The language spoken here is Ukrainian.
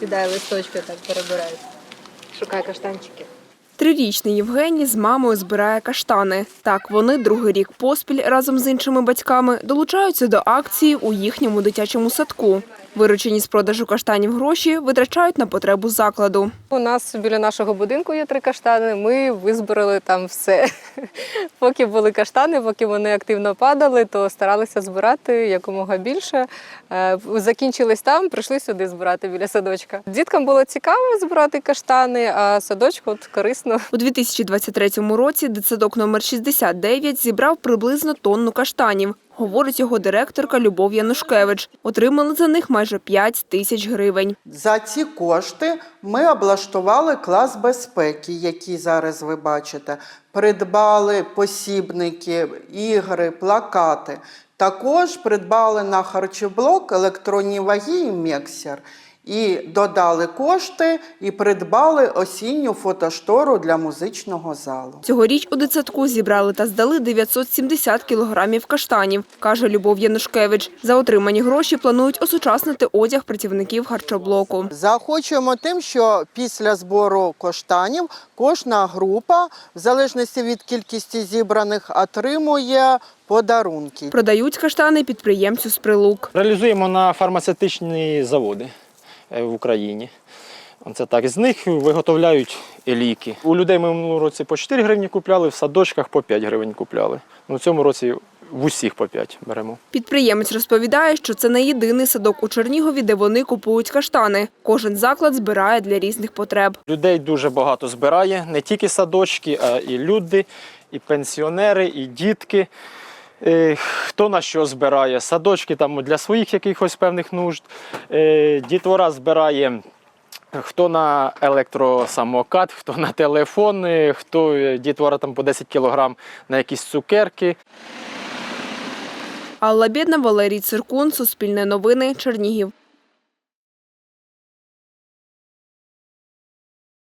сідає листочки, так перебирають. Шукає каштанчики. Трирічний Євгеній з мамою збирає каштани. Так, вони другий рік поспіль разом з іншими батьками долучаються до акції у їхньому дитячому садку. Виручені з продажу каштанів гроші витрачають на потребу закладу. У нас біля нашого будинку є три каштани. Ми визбирали там все. Поки були каштани, поки вони активно падали, то старалися збирати якомога більше. Е, Закінчились там, прийшли сюди збирати біля садочка. Діткам було цікаво збирати каштани, а садочку от корисно. У 2023 році дитсадок номер 69 зібрав приблизно тонну каштанів, говорить його директорка Любов Янушкевич. Отримали за них майже 5 тисяч гривень. За ці кошти ми облаштували клас безпеки, який зараз ви бачите. Придбали посібники, ігри, плакати. Також придбали на харчоблок електронні ваги і міксер. І додали кошти і придбали осінню фотоштору для музичного залу. Цьогоріч у дитсадку зібрали та здали 970 кілограмів каштанів, каже Любов Янушкевич. За отримані гроші планують осучаснити одяг працівників харчоблоку. Заохочуємо тим, що після збору коштанів кожна група, в залежності від кількості зібраних, отримує подарунки. Продають каштани підприємцю з прилук. Реалізуємо на фармацевтичні заводи в Україні. Це так. З них виготовляють ліки. У людей ми в минулому році по 4 гривні купляли, в садочках по 5 гривень купляли. Ну, в цьому році в усіх по 5 беремо. Підприємець розповідає, що це не єдиний садок у Чернігові, де вони купують каштани. Кожен заклад збирає для різних потреб. Людей дуже багато збирає, не тільки садочки, а і люди, і пенсіонери, і дітки. Е, Хто на що збирає? Садочки там для своїх якихось певних нужд. Е, Дітвора збирає хто на електросамокат, хто на телефон, хто е, дітвора там по 10 кілограм на якісь цукерки. Алла Бєдна, Валерій Циркун, Суспільне новини, Чернігів.